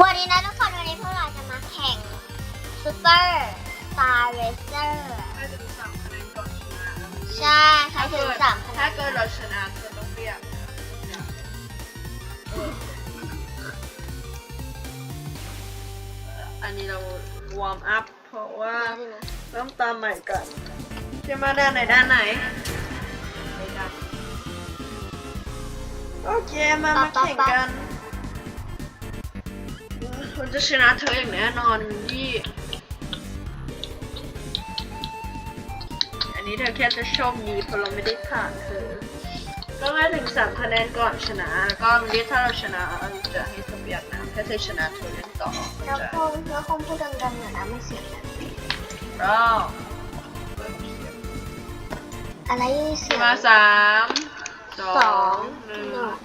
วันนี้นะทุกคนวันนี้พวกเราจะมาแข่งซูเปอร์สตาร์เรเซอร์ถ้าถึงสามคะแนนก่อนชนะใช่ใครถึงสามคะแนถ้านเกิดเราชนะเธอต้องเรียกอันนี้เราวอร์มอัพเพราะว่าเริ่มตามใหม่ก่อนจะมาด้านไหนด้านไหนไปด้านโอเคมามาแข่งกัน เราจะชนะเธออย่างแน่นอนยี่อันนี้เธอแค่จะโชคดีเพราะเราไม่ได้ผ่านเธอ ก็ให้ถึงสามคะแนนก่อนชนะ ก็วันนี้ถ้าเราชนะเราจะให้เธอเปียกน้ำถ้าเธอชนะเธอเล่นต่อแล้วคงแล้วคงพูดดังๆหน่อยนะไม่เสียงดังเราอะไรเสียงมาสามสสอองงหนึ่งหนึ่ง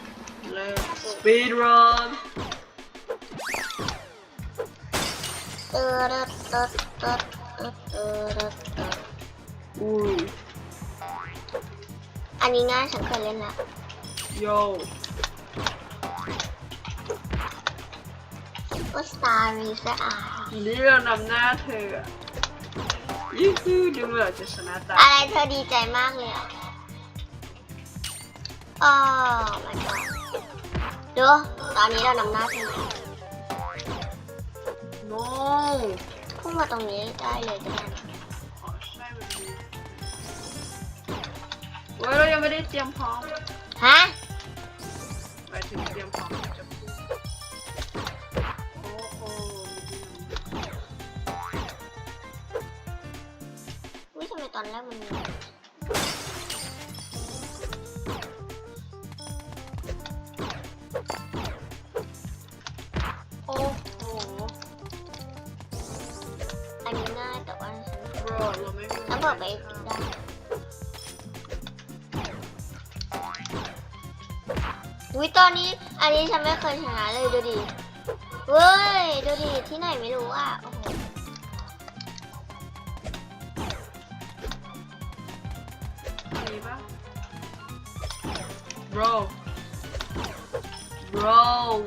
เริ่ม speed run เตอร์เอร์เตอร์เตอร์เตอร์เตอร์อุ้ยอันนี้ง่ายฉันเคยเล่นแล้วโยก็สตาร์รีเซอร์อาร์วันนี้เรานำหน้าเธออะยี่หูดูเหมือนจะชนะตาอะไรเธอดีใจมากเลยอะอ๋อ my god ดูตอนนี้เรานำหน้าเธอ โนพุ่งมาตรงนี้ได้เลยก็ได้นะขอใช่แบบนี้เว้ยเรายังไม่ได้เตรียมพร้อมฮะหมายถึงเตรียมพร้อมที่จะพูดโอ้โหวิทำไมตอนแรกมัน ตอนนี้อันนี้ฉันไม่เคยชนะเลยดูดิเว้ยดูดิที่ไหนไม่รู้อะโอ้โหมีปะ bro bro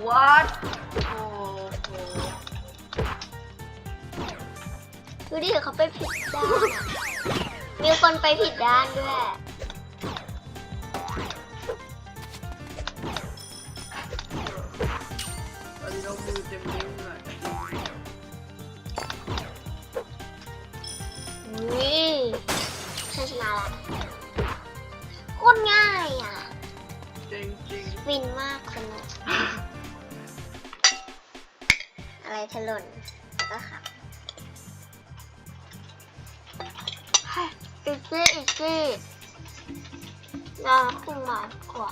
what โอ้โหดูดิเขาไปผิดด้านอะมีคนไปผิดด้านด้วย วิฉันชนะละโคตรง่ายอะจริงจริงฟินมากสนุกอะไรถล่นแล้วก็ขับอีกซี่อีกซี่ยาขึ้นมากกว่า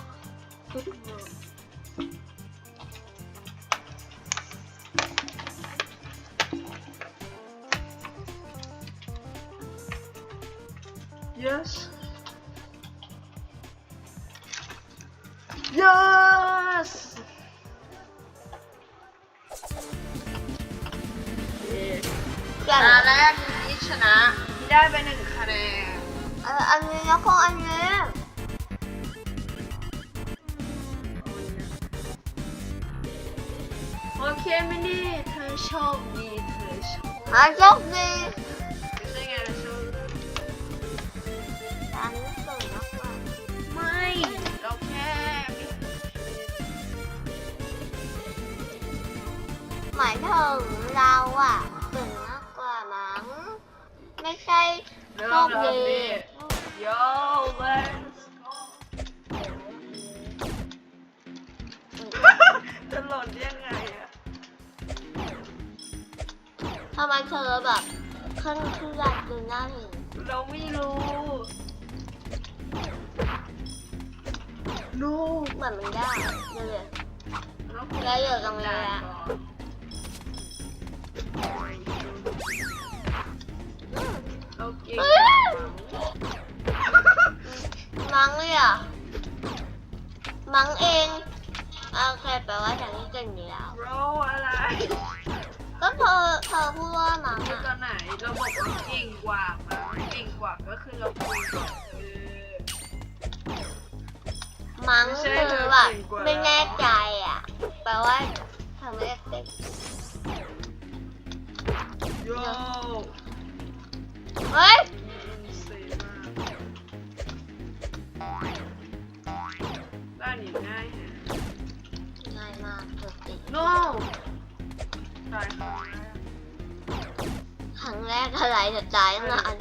yes yes เย้อย่าตาแรกที่ชนะที่ได้ไปหนึ่งคะแนนเอออันนี้แล้วก็อันนี้โอเคมินนี่เธอโชคดีเธอโชคอะโชคดี หมายถึงเราอะเก่งมากกว่ามั้ง ไม่ใช่เริ่โชมคแล้วดีดิโย่ let's go จะหล่นยังไงอะทำไมเธอแบบขึ้นขึ้นแรงดูหน้าถึงเราไม่รู้ รู้เหมือนมันได้ดูเลยแล้วได้เยอะจังเลยอะอืม เราเก่งมั้งเลยอะ มั้งเองโอเคแปลว่าฉันเก่งอยู่แล้ว เราอะไรก็เธอเธอพูดว่ามั้งคือตออะนไหนเราบอกว่าเก่งกว่ามาเก่งกว่าก็คือเราคุยก่อนเออ มั้งไม่ใช่คือแบบเก่งกว่าไม่แน่ใจอะ แปลว่าเธอไม่ได้เด็ก โย่เฮ้ยเซมาบ้านนี้ง่ายฮะง่ายมากเกือบติด no ตายครั้งแรกครั้งแรกอะไรจะตายตั้งนาน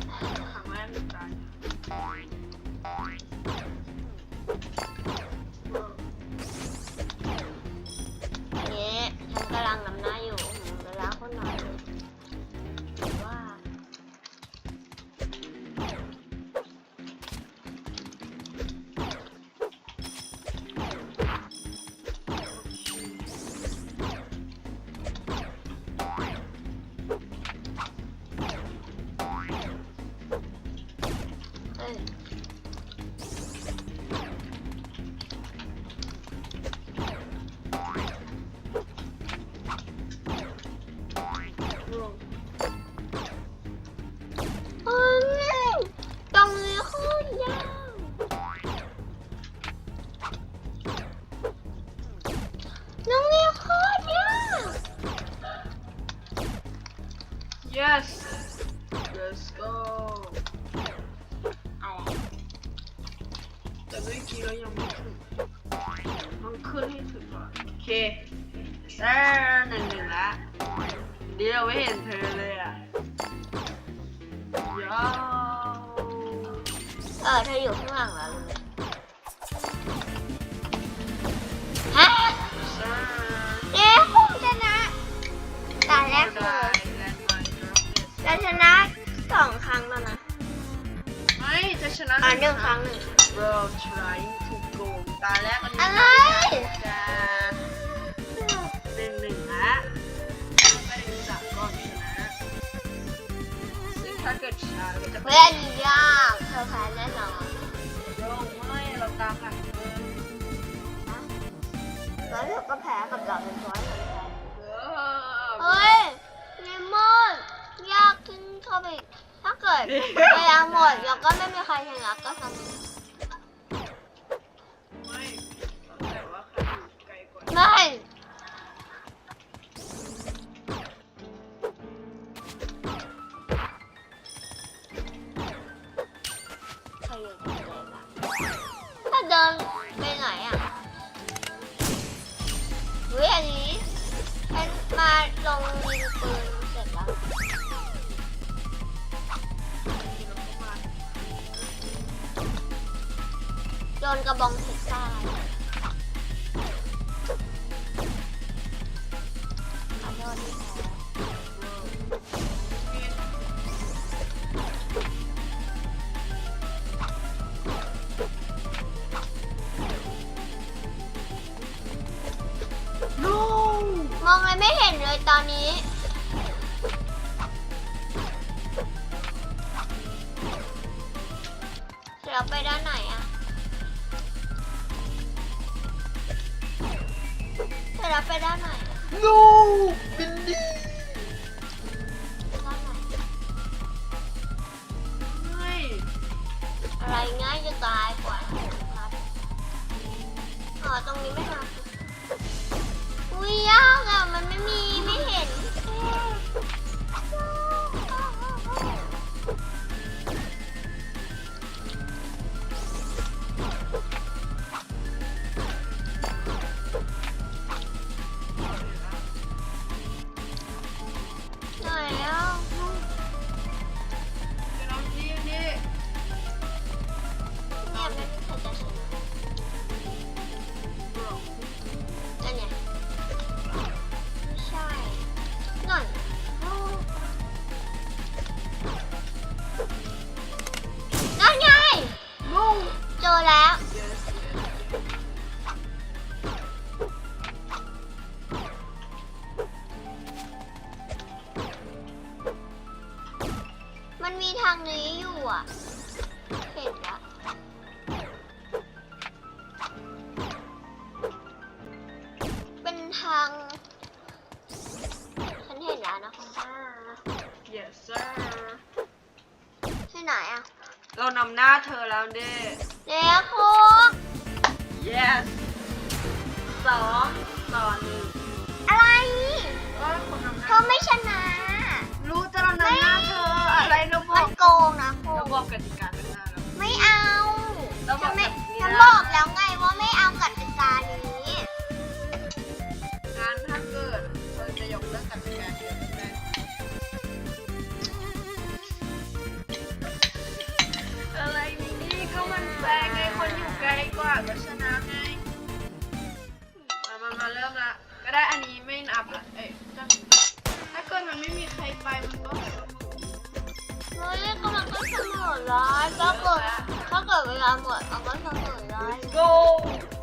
ชนะสองครั้งแล้วนะ ไม่จะชนะอ่าหนึ่งครั้งหนึ่งเรา trying to go ตาแรกอันนี้อะไรจะหนึ่งหนึ่งละไม่ได้จับก่อนชนะซึ่งถ้าเกิดชนะเราจะเล่นยากเธอแพ้แน่นอนเราไม่เราตามหลังเธอแล้วเธอก็แพ้กับเราเป็นร้อ เกิดเวลาหมดแล้วก็ไม่มีใครชนะก็ทำ นกระบองเพชรตายขอโทษที่แมองอะไรไม่เห็นเลยตอนนี้เดี๋ยวไปด้านไหนอะ เดี๋ยวไปด้านไหนอะ no บินดี้ด้านไหนไม่อะไรง่ายจะตายกว่าครับอ๋อตรงนี้ไม่มาอุ้ยยากอะมันไม่มีไม่เห็นไหน มันมีทางนี้อยู่อะ เห็นละเป็นทาง ฉันเห็นแล้วนะคะ yes sir ที่ไหนอะ เรานำหน้าเธอแล้วเด้ เด็กคุก yes สองต่อหนึ่งอะไรเธอไม่ชนะ โกเรางบอกกติกากันหน้าแล้ว ไม่เอาเราบฉัอกนไม่แบบนี้ฉันนะบอกแล้วไงว่าไม่เอากติกานี้งานถ้าเกิดเธอจะยกเลิกกติกาเดียวได้ อะไรนี่ก็มันแฟร์ไงคนอยู่ไกลกว่าก็ชนะไง มามามาเริ่มละ ก็ได้อันนี้ไม่นับละเอ้ยถ้าถ้าเกิดมันไม่มีใครไปมัน ก็เสมอยถ้าเกิดถ้าเกิดเวลาหมดเอาก็เสมอแล้ว Let's go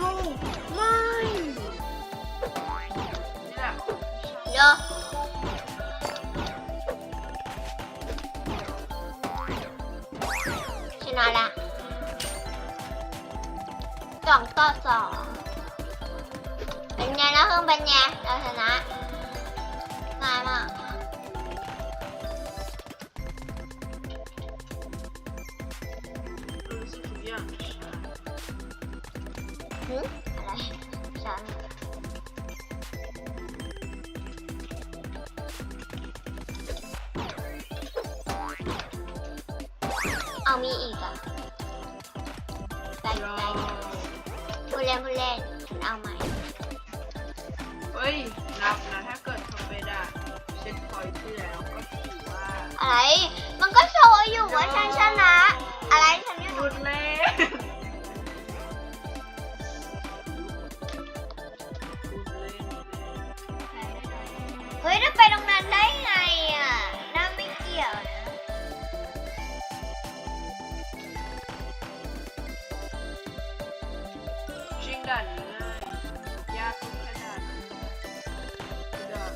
โย่ไม่นี่แหละคนที่ชอบเดี๋ยวชนะละสองต่อสองเป็นไงนะเพิ่งเป็นไงเราชนะง่ายมาก เอามีอีกอะใจยอใจผู้เล่นผู้เล่นฉันเอาใหม่เฮ้ย นับนะถ้าเกิดทำไปได้เช็คพอยต์ที่แล้วก็ถือว่า อะไร มันก็โชว์อยู่ว่าฉันชนะ ด่านนี้ง่ายยากก็แค่ด่านนี้ด่าน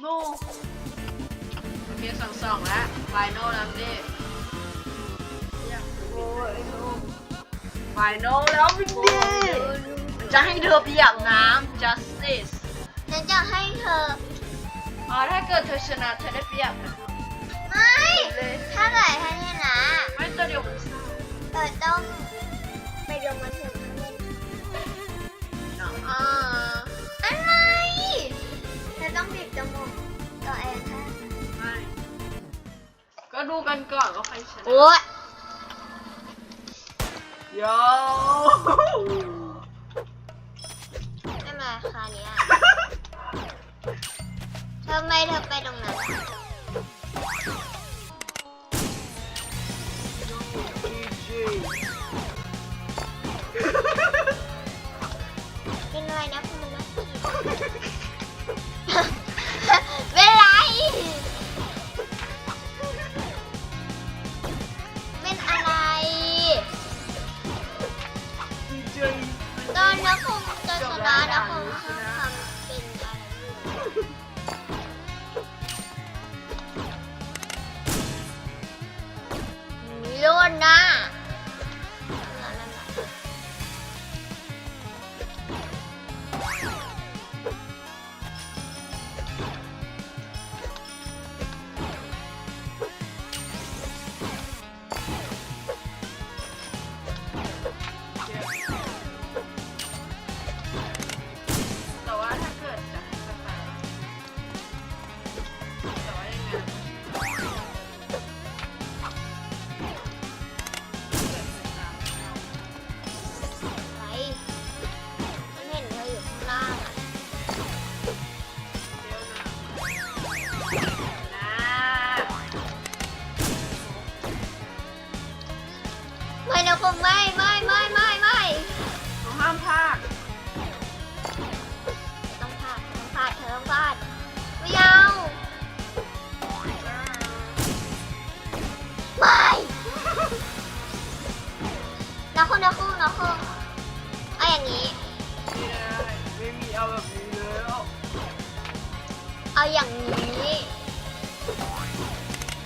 โน่โอเคสองสองแล้วไฟนอลแล้วดิโอ้ยโน่ไฟนอลแล้ววินดี้จะให้เธอไปอาบน้ำ justice ฉันจะให้เธอ อ๋อ ถ้าเกิดเธอชนะเธอได้เปรียบนะไม่ ถ้าเกิดฉันชนะ ไม่ตัวเดียวมันซ่าเออต้อง ก็ดูกันก่อนว่าใครชนะโอ้ยโยไม่มาคราวนี้อะทำไมเธอไปตรงนั้นเป็น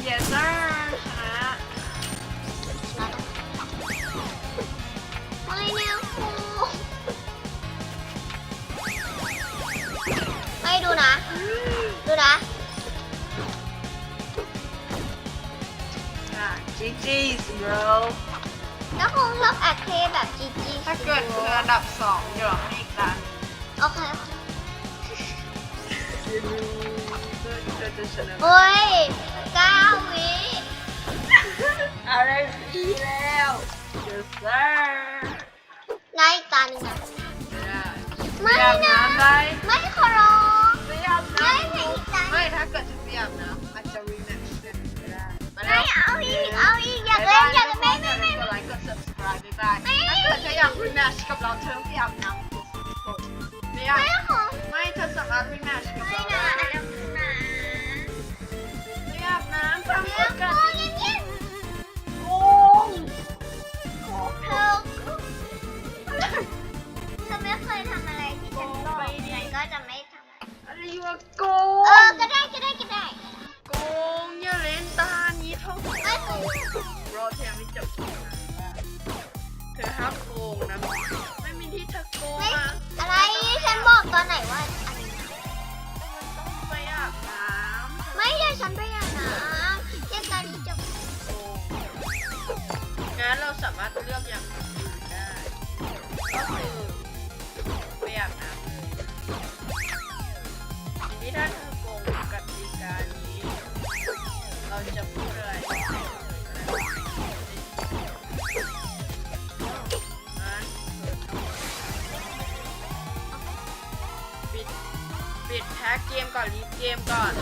yes sir ชนะเราต้องไม่เนี่ยครูไม่ดูนะ ดูนะ อะ GG's bro แล้วคงชอบแอคเคแบบจีจีถ้าเกิดคืออันดับสองเดี๋ยวให้อีกตาหนึ่งโอเค เพื่อที่เราจะชนะ เฮ้ย เก้าวิอะไรอีแล้ว yes sir ได้อีกตาหนึ่งนะไม่ได้ไม่อาบนะ น้ำได้ไม่ขอร้อง ไม่อาบน้ไม่ให้อีกตาำไม่ถ้าเกิดฉันไม่อาบน้ำอาจจะ rematch กันก็ได้ไปไม่แล้วเอาอีกเอาอีกอยากเล่นอยากเล่นไม่ไม่ไม่ กดไลค์กด subscribe บ๊ายบายถ้าเกิดเธออยาก rematch กับเราเธอไม่อาบน้ำกดไม่อาบไม่ขอ ไม่เธอสามารถ rematch กับไม่เรานะได้ อาบน้ำทำเดี๋เพื่ยอวกันโกงอย่างนี้โอ้เธอเธอไม่เคยทำอะไรที่ฉันบอกฉันก็จะไม่ทำอะไรวะโกเออก็ได้ก็ได้ก็ได้โกงอย่าเล่นตานี้เท่าไหร่ไม่เคยรอเธอไม่จบเธอห้ามโกงนะไม่มีที่เธอโกงไม่อะไรฉันบอกตอนไหนว่าอันนี้นต้องไปอาบน้ำไม่ใช่ฉันไป งั้นเราสามารถเลือกอย่างอื่นได้ ก็คือไปอาบน้ำเลยทีนี้ถ้าเธอโกงกติกานี้ เราจะพูดอะไรงั้นเปิดปิดแพ็กเกมก่อนรีบเกมก่อน